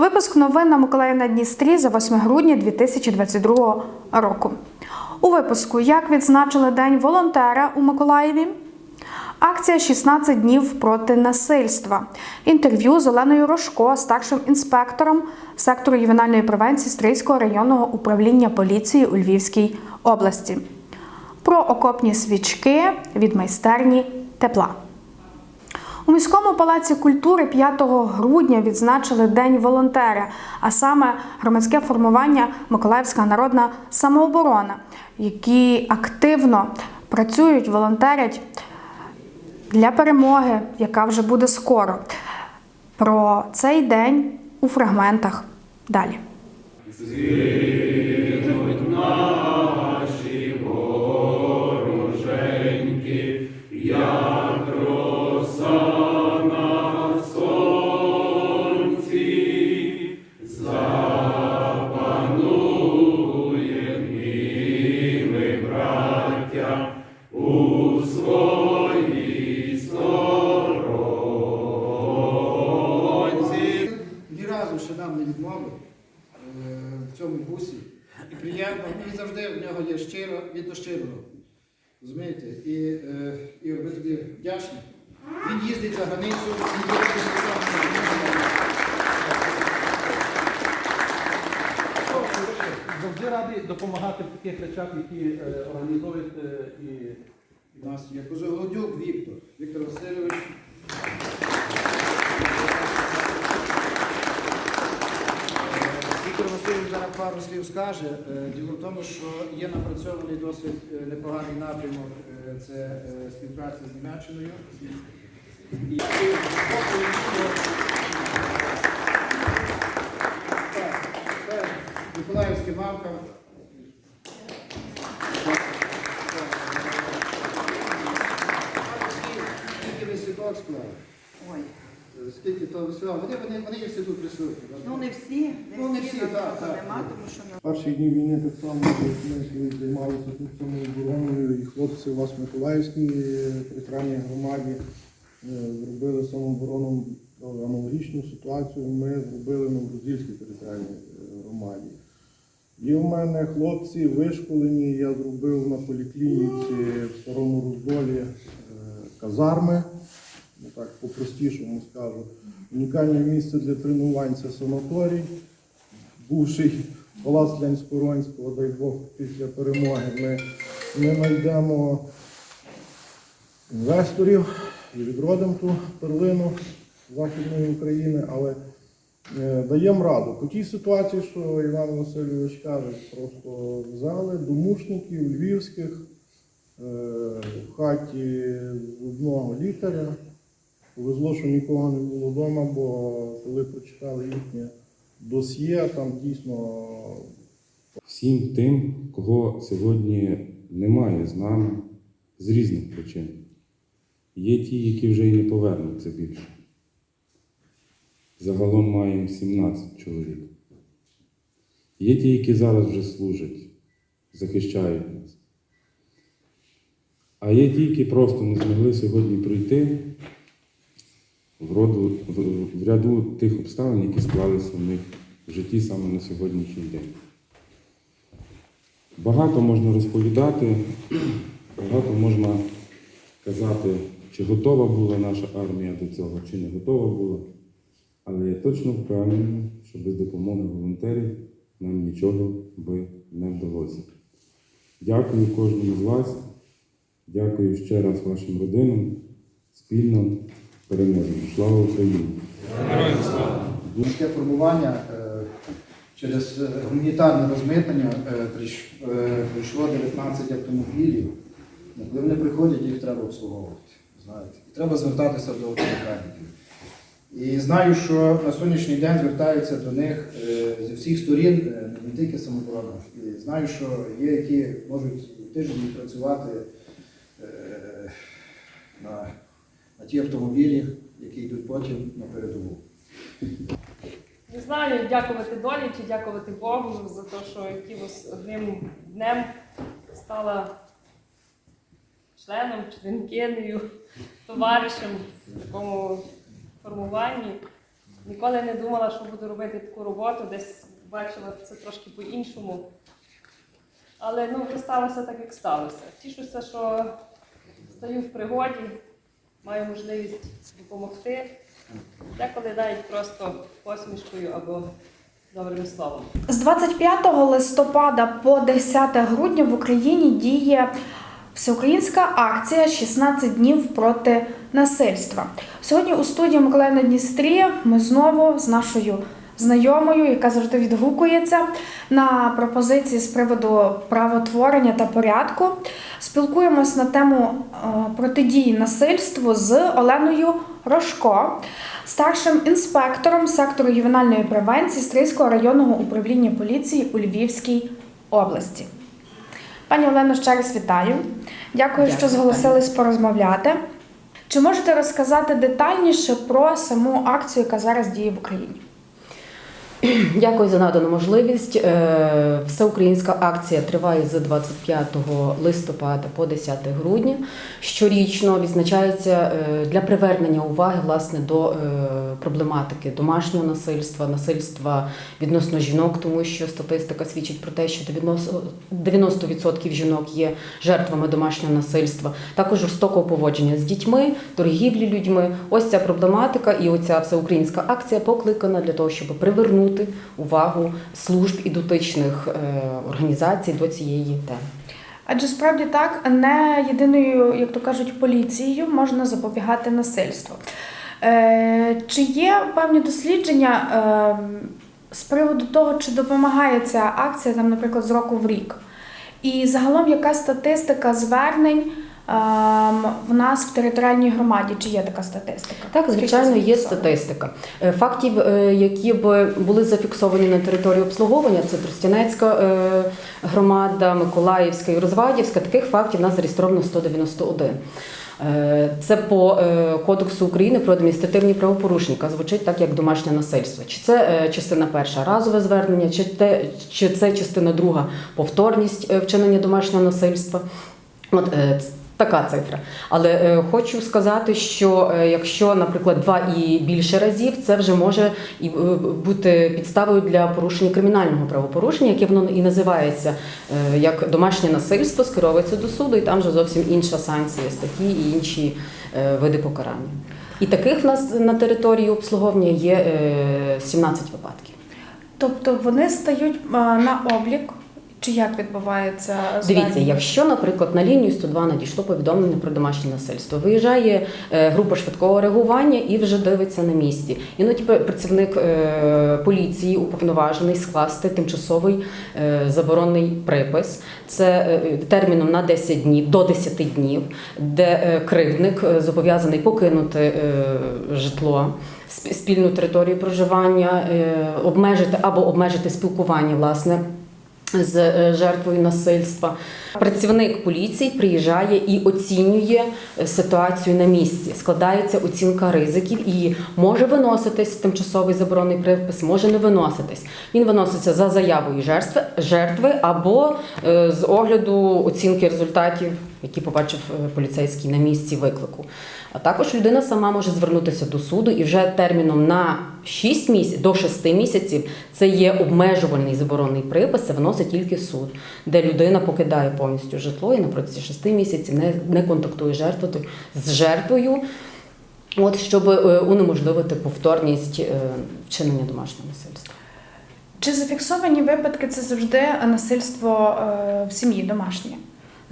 Випуск новин на Миколаїв на Дністрі за 8 грудня 2022 року. У випуску як відзначили День волонтера у Миколаєві. Акція «16 днів проти насильства. Інтерв'ю з Оленою Рожко, старшим інспектором сектору ювенальної превенції Стрийського районного управління поліції у Львівській області. Про окопні свічки від майстерні тепла. У міському палаці культури 5 грудня відзначили День волонтера, а саме громадське формування Миколаївська народна самооборона, які активно працюють, волонтерять для перемоги, яка вже буде скоро. Про цей день у фрагментах далі. В цьому бусі. І приємно, і завжди в нього є щиро, від. Розумієте? І, е, тобі вдячні. Він їздить за границю, він їздить за границю. Радий допомагати в таких речах, які е, організовуєте і У нас є Козоголодюк Віктор, Віктор Васильович. Е, Віктор Васильович зараз пару слів скаже. Е, Діло в тому, що є напрацьований досить е, непоганий напрямок, е, це е, співпраця з Німеччиною. І Миколаївська мавка. Скільки ви світок склали? Ой, Скільки то всього? Вони, вони, вони всі тут присутні. ну не всі, не Ну, не всі, всі, так, так. нема, тому що на Перші дні війни так само ми коли займалися тут самообороною, і хлопці у вас в Миколаївській е, територіальній громаді е, зробили самооборону е, аналогічну ситуацію. Ми зробили на Грузильській територіальній е, громаді. Є в мене хлопці вишколені, я зробив на поліклініці в старому роздолі е, казарми, ну так по-простішому скажу. Унікальне місце для тренувань це санаторій бувший палац Лянсько-Ронського, дай Бог, після перемоги ми, ми знайдемо інвесторів і відродимо ту перлину Західної України, але даємо раду. По тій ситуації, що Іван Васильович каже, просто взяли домушників львівських е, в хаті одного лікаря. Повезло, що нікого не було вдома, бо коли прочитали їхнє досьє, там дійсно всім тим, кого сьогодні немає з нами з різних причин. Є ті, які вже і не повернуться більше. Загалом маємо 17 чоловік. Є ті, які зараз вже служать, захищають нас. А є ті, які просто не змогли сьогодні пройти в, роду, в ряду тих обставин, які склалися в них в житті саме на сьогоднішній день. Багато можна розповідати, багато можна казати, чи готова була наша армія до цього, чи не готова була. Але я точно впевнений, що без допомоги волонтерів нам нічого би не вдалося. Дякую кожному з вас. Дякую ще раз вашим родинам. Спільно переможемо. Слава Україні! Міське формування е, через гуманітарне розмитнення е, е, прийшло 19 автомобілів. Коли вони приходять, їх треба обслуговувати. Знаєте. І треба звертатися до автомеханіків. І знаю, що на сьогоднішній день звертаються до них е, зі всіх сторін, е, не тільки самооборона. І знаю, що є, які можуть тиждень працювати е, на, на ті автомобілі, які йдуть потім на передову. Не знаю, дякувати долі чи дякувати Богу за те, що якимось одним днем стала членом, членкинею, товаришем в такому формуванні. Ніколи не думала, що буду робити таку роботу, десь бачила це трошки по-іншому. Але ну, вже сталося так, як сталося. Тішуся, що стою в пригоді, маю можливість допомогти. Деколи навіть просто посмішкою або добрим словом. З 25 листопада по 10 грудня в Україні діє всеукраїнська акція «16 днів проти насильства. Сьогодні у студії Миколаїв на Дністрі ми знову з нашою знайомою, яка завжди відгукується на пропозиції з приводу правотворення та порядку. Спілкуємось на тему е, протидії насильству з Оленою Рожко, старшим інспектором сектору ювенальної превенції Стрийського районного управління поліції у Львівській області. Пані Олено, ще раз вітаю. Дякую, що Дякую, зголосились порозмовляти. Чи можете розказати детальніше про саму акцію, яка зараз діє в Україні? Дякую за надану можливість. Е, Всеукраїнська акція триває з 25 листопада по 10 грудня. Щорічно відзначається е, для привернення уваги власне до е, проблематики домашнього насильства, насильства відносно жінок, тому що статистика свідчить про те, що 90% 90% жінок є жертвами домашнього насильства, також жорстокого поводження з дітьми, торгівлі людьми. Ось ця проблематика і оця всеукраїнська акція покликана для того, щоб привернути увагу служб і дотичних е, організацій до цієї теми. Адже справді так, не єдиною, як то кажуть, поліцією можна запобігати насильству. Е, чи є певні дослідження е, з приводу того, чи допомагає ця акція, там, наприклад, з року в рік? І загалом яка статистика звернень в нас в територіальній громаді? Чи є така статистика? Так, звичайно, є статистика. Е, Фактів, е, які б були зафіксовані на території обслуговування, це Тростянецька е, громада, Миколаївська і Розвадівська. Таких фактів у нас зареєстровано 191. Е, Це по Кодексу України про адміністративні правопорушення, яка звучить так, як домашнє насильство. Чи це частина перша разове звернення, чи, те, чи це частина друга повторність вчинення домашнього насильства. От така цифра. Але е, хочу сказати, що е, якщо, наприклад, два і більше разів, це вже може і е, бути підставою для порушення кримінального правопорушення, яке воно і називається е, як домашнє насильство, скеровується до суду, і там вже зовсім інша санкція статті і інші е, види покарання. І таких в нас на території обслуговування є е, 17 випадків. Тобто вони стають е, на облік, чи як відбувається Дивіться, якщо, наприклад, на лінію 102 надійшло повідомлення про домашнє насильство, виїжджає е, група швидкого реагування і вже дивиться на місці. Іноді пр- працівник е, поліції уповноважений скласти тимчасовий е, заборонний припис. Це терміном на 10 днів до 10 днів, де кривдник зобов'язаний покинути житло. Спільну територію проживання, обмежити або обмежити спілкування власне з е, жертвою насильства. Працівник поліції приїжджає і оцінює е, ситуацію на місці. Складається оцінка ризиків і може виноситись тимчасовий заборонний припис, може не виноситись. Він виноситься за заявою жертви, жертви або е, з огляду оцінки результатів, які побачив поліцейський на місці виклику. А також людина сама може звернутися до суду і вже терміном на 6 місяців до 6 місяців це є обмежувальний заборонний припис, це виносить тільки суд, де людина покидає повністю житло і на протязі 6 місяців не, не контактує жертвою з жертвою, от щоб е, унеможливити повторність е, вчинення домашнього насильства. Чи зафіксовані випадки це завжди насильство е, в сім'ї домашнє?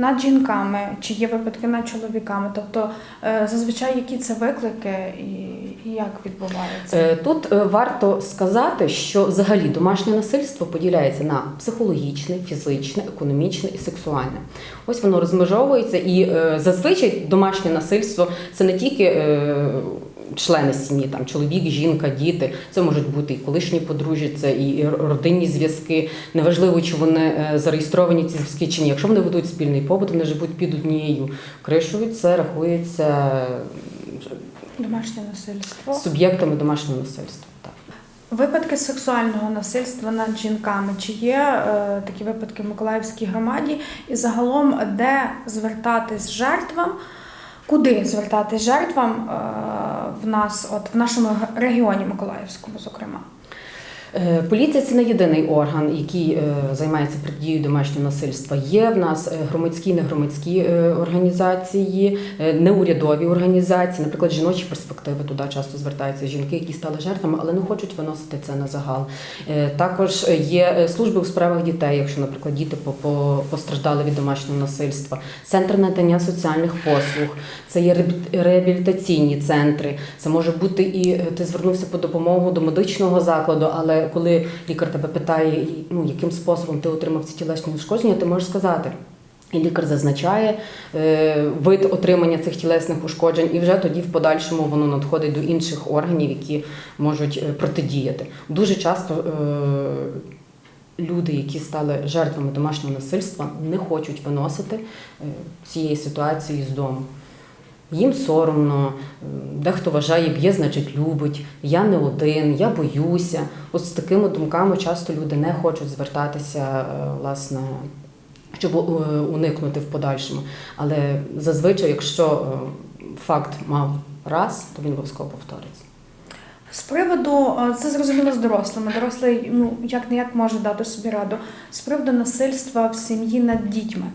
Над жінками, чи є випадки над чоловіками? Тобто е, зазвичай які це виклики і, як відбувається? Е, Тут е, варто сказати, що взагалі домашнє насильство поділяється на психологічне, фізичне, економічне і сексуальне. Ось воно розмежовується, і зазвичай домашнє насильство це не тільки члени сім'ї, там чоловік, жінка, діти. Це можуть бути і колишні подружжя, це і родинні зв'язки. Неважливо, чи вони е, зареєстровані ці зв'язки чи ні. Якщо вони ведуть спільний побут, вони живуть під однією кришою, це рахується Домашнє насильство. суб'єктами домашнього насильства. Так. Випадки сексуального насильства над жінками. Чи є е, такі випадки в Миколаївській громаді? І загалом, де звертатись жертвам Куди звертати жертвам е, в нас, от в нашому регіоні Миколаївському, зокрема? Е, Поліція це не єдиний орган, який е, займається протидією домашнього насильства. Є в нас е, громадські, негромадські організації, неурядові організації, наприклад, жіночі перспективи. Туди часто звертаються жінки, які стали жертвами, але не хочуть виносити це на загал. Також є служби у справах дітей, якщо, наприклад, діти по- по- постраждали від домашнього насильства, центр надання соціальних послуг, це є реабі- реабілітаційні центри. Це може бути і ти звернувся по допомогу до медичного закладу, але коли лікар тебе питає, ну яким способом ти отримав ці тілесні ушкодження, ти можеш сказати. І лікар зазначає е, вид отримання цих тілесних ушкоджень, і вже тоді в подальшому воно надходить до інших органів, які можуть е, протидіяти. Дуже часто е, люди, які стали жертвами домашнього насильства, не хочуть виносити цієї ситуації з дому. Їм соромно, дехто вважає, б'є, значить любить, я не один, я боюся. От з такими думками часто люди не хочуть звертатися, е, власне, щоб е, уникнути в подальшому. Але зазвичай, якщо е, факт мав раз, то він обов'язково повториться. З приводу це зрозуміло з дорослими. Дорослий ну як не як може дати собі раду. З приводу насильства в сім'ї над дітьми.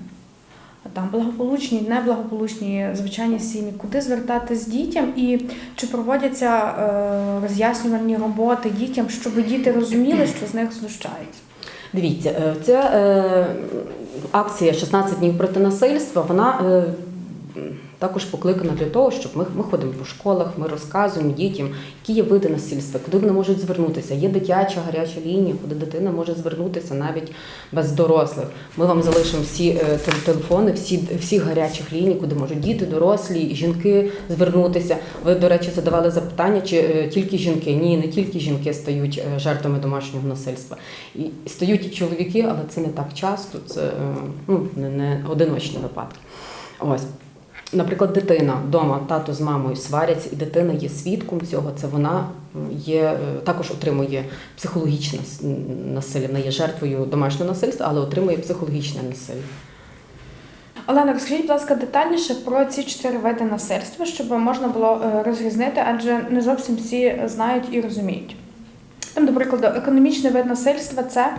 Там благополучні, неблагополучні звичайні сім'ї. Куди звертатись дітям і чи проводяться е, роз'яснювальні роботи дітям, щоб діти розуміли, що з них знущаються? Дивіться, е, ця е, акція 16 днів проти насильства, вона е, також покликана для того, щоб ми, ми ходимо по школах, ми розказуємо дітям, які є види насильства, куди вони можуть звернутися. Є дитяча гаряча лінія, куди дитина може звернутися навіть без дорослих. Ми вам залишимо всі е, телефони, всі, всі гарячих ліній, куди можуть діти, дорослі, жінки звернутися. Ви, до речі, задавали запитання, чи е, тільки жінки. Ні, не тільки жінки стають е, жертвами домашнього насильства. І стають і чоловіки, але це не так часто, це ну, не, не одиночні випадки. Ось. Наприклад, дитина вдома, тато з мамою сваряться, і дитина є свідком цього. Це вона є е, також отримує психологічне насилля. Вона є жертвою домашнього насильства, але отримує психологічне насилля. Олена, розкажіть, будь ласка, детальніше про ці чотири види насильства, щоб можна було е, розрізнити, адже не зовсім всі знають і розуміють. Там, до прикладу, економічний вид насильства це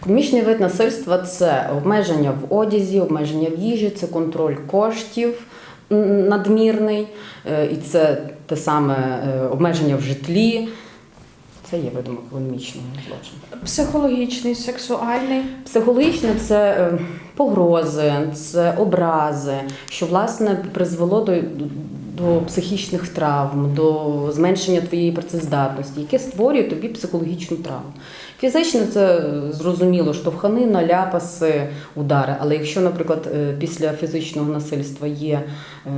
Економічний вид насильства це обмеження в одязі, обмеження в їжі, це контроль коштів надмірний, е, і це те саме е, обмеження в житлі. Це є видом економічного злочину. психологічний, сексуальний. Психологічне це е, погрози, це образи, що власне призвело до, до психічних травм, до зменшення твоєї працездатності, яке створює тобі психологічну травму. Фізичне це зрозуміло, штовханина, ляпаси, удари. Але якщо, наприклад, е, після фізичного насильства є е,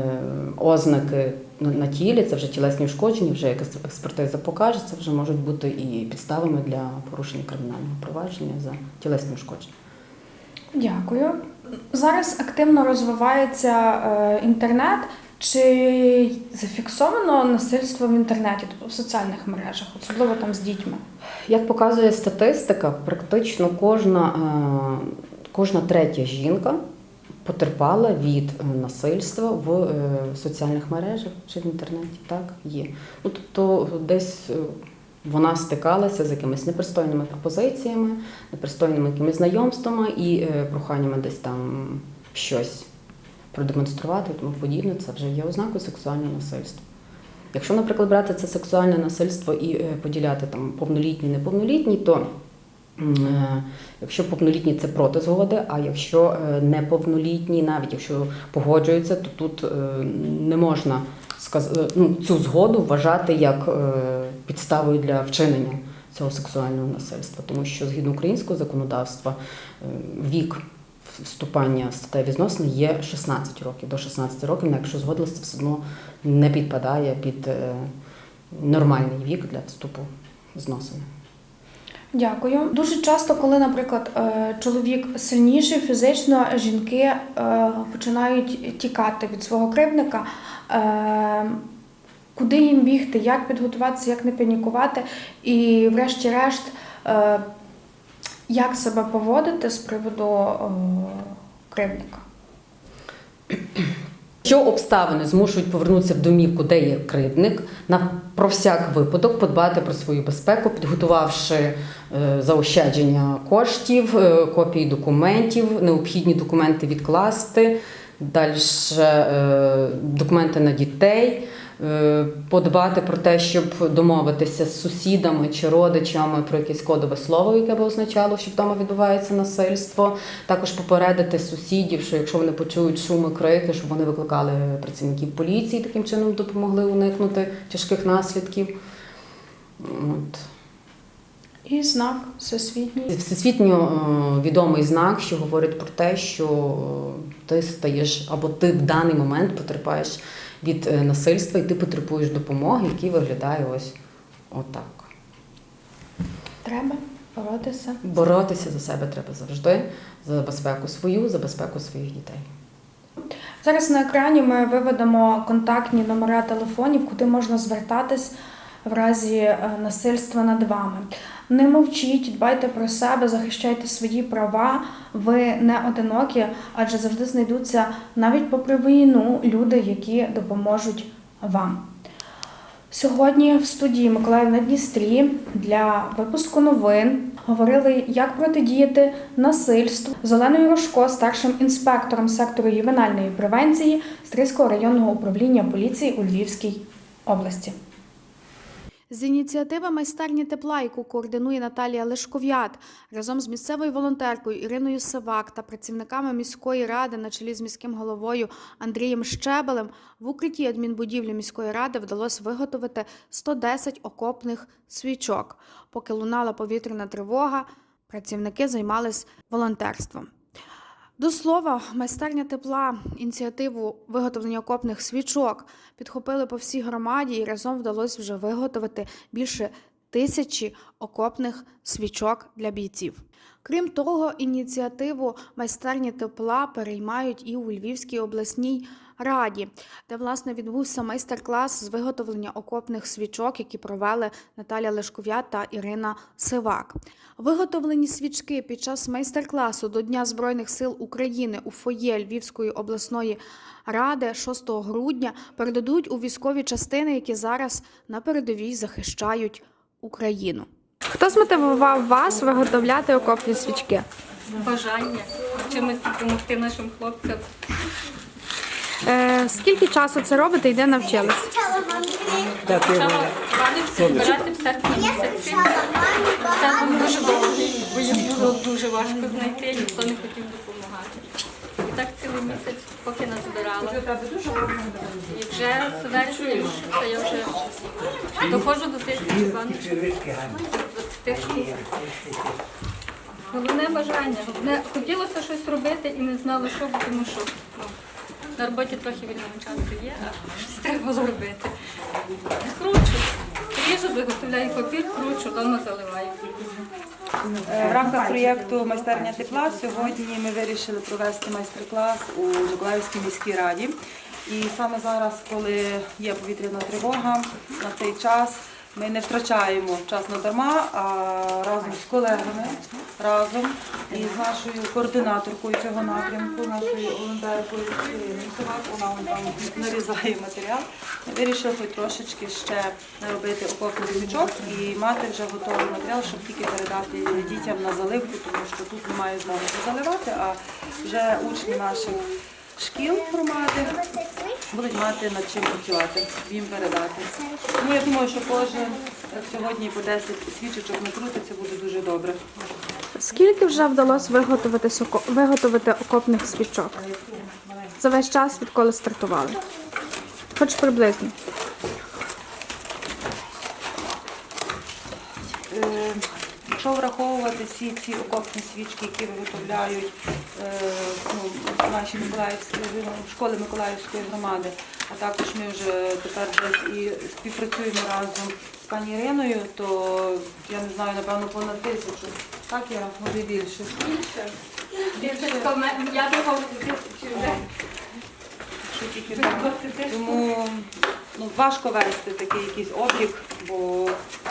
ознаки на, на тілі, це вже тілесні ушкодження, вже як експертиза покаже, це вже можуть бути і підставами для порушення кримінального провадження за тілесні ушкодження. Дякую. Зараз активно розвивається е, інтернет. Чи зафіксовано насильство в інтернеті, тобто в соціальних мережах, особливо там з дітьми? Як показує статистика, практично кожна, е, кожна третя жінка потерпала від е, насильства в е, соціальних мережах чи в інтернеті. Так, є. Ну, тобто десь вона стикалася з якимись непристойними пропозиціями, непристойними якимись знайомствами і проханнями десь там щось продемонструвати і тому подібне, це вже є ознакою сексуального насильства. Якщо, наприклад, брати це сексуальне насильство і е, поділяти там повнолітні, неповнолітні, то е, якщо повнолітні це проти згоди, а якщо е, неповнолітні, навіть якщо погоджуються, то тут не можна ну, цю згоду вважати як підставою для вчинення цього сексуального насильства, тому що згідно українського законодавства вік вступання статеві відносини є 16 років. До 16 років, якщо згодилися, це все одно не підпадає під е, нормальний вік для вступу зносини. Дякую. Дуже часто, коли, наприклад, е, чоловік сильніший фізично, жінки е, починають тікати від свого кривдника. Е, Куди їм бігти, як підготуватися, як не панікувати, і, врешті-решт, як себе поводити з приводу е, кривдника? Що обставини змушують повернутися в домівку, де є кривдник, на про всяк випадок подбати про свою безпеку, підготувавши е, заощадження коштів, е, копії документів, необхідні документи відкласти, далі е, документи на дітей. Е, Подбати про те, щоб домовитися з сусідами чи родичами про якесь кодове слово, яке би означало, що вдома відбувається насильство. Також попередити сусідів, що якщо вони почують шуми, крики, щоб вони викликали працівників поліції, таким чином допомогли уникнути тяжких наслідків. От. І знак всесвітній. Всесвітньо е, відомий знак, що говорить про те, що е, ти стаєш або ти в даний момент потерпаєш від е, насильства, і ти потребуєш допомоги, який виглядає ось отак. Треба боротися. Боротися за себе треба завжди, за безпеку свою, за безпеку своїх дітей. Зараз на екрані ми виведемо контактні номера телефонів, куди можна звертатись в разі е, насильства над вами. Не мовчіть, дбайте про себе, захищайте свої права. Ви не одинокі, адже завжди знайдуться навіть попри війну люди, які допоможуть вам. Сьогодні в студії Миколаїв на Дністрі для випуску новин говорили, як протидіяти насильству з Оленою Рожко, старшим інспектором сектору ювенальної превенції Стрийського районного управління поліції у Львівській області. З ініціативи майстерні тепла, яку координує Наталія Лешков'ят, разом з місцевою волонтеркою Іриною Савак та працівниками міської ради на чолі з міським головою Андрієм Щебелем, в укритті адмінбудівлі міської ради вдалося виготовити 110 окопних свічок. Поки лунала повітряна тривога, працівники займались волонтерством. До слова, майстерня тепла ініціативу виготовлення окопних свічок підхопили по всій громаді і разом вдалося вже виготовити більше тисячі окопних свічок для бійців. Крім того, ініціативу майстерні тепла переймають і у Львівській обласній раді, де власне відбувся майстер-клас з виготовлення окопних свічок, які провели Наталя Лешков'я та Ірина Сивак. Виготовлені свічки під час майстер-класу до Дня Збройних сил України у фоє Львівської обласної ради 6 грудня передадуть у військові частини, які зараз на передовій захищають Україну. Хто змотивував вас виготовляти окопні свічки? бажання чимось допомогти нашим хлопцям. Е, скільки часу це робите і де навчились? Почала збирати в серпні місяці. Це був дуже довго, бо було дуже важко знайти, ніхто не хотів допомагати. Так цілий місяць, поки назбирала. І вже з вересня місяця я вже доходжу до тисячі баночок, до 20. Головне бажання. Головне, хотілося щось робити і не знала, що, бо тому що ну, на роботі трохи вільного часу є, а щось треба було робити. Кручу. Ріжу, виготовляю папір, кручу, вдома заливаю. Е, В рамках проєкту Майстерня тепла сьогодні ми вирішили провести майстер-клас у Миколаївській міській раді. І саме зараз, коли є повітряна тривога, на цей час ми не втрачаємо час надарма, а разом з колегами, разом із нашою координаторкою цього напрямку, нашою волонтеркою Іриною вона там нарізає матеріал. Ми вирішили хоч трошечки ще наробити окопних свічок і мати вже готовий матеріал, щоб тільки передати дітям на заливку, тому що тут немає змоги заливати, а вже учні наших шкіл громади будуть мати над чим працювати, їм передати. Тому я думаю, що кожен сьогодні по 10 свічечок накрутиться, буде дуже добре. Скільки вже вдалося виготовити, виготовити окопних свічок? За весь час, відколи стартували? Хоч приблизно. Е, Якщо враховувати всі ці окопні свічки, які виготовляють е, ну, наші школи Миколаївської громади, а також ми вже тепер десь і співпрацюємо разом з пані Іриною, то я не знаю, напевно, понад тисячу. Так, я може більше. В мене- я вже. Що тільки. Тому ну, важко вести такий якийсь облік, бо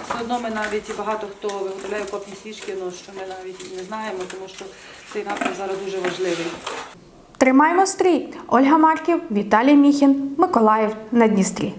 все одно ми навіть і багато хто виготовляє копні свічки, ну що ми навіть не знаємо, тому що цей напрям зараз дуже важливий. Тримаймо стрій! Ольга Марків, Віталій Міхін, Миколаїв на Дністрі.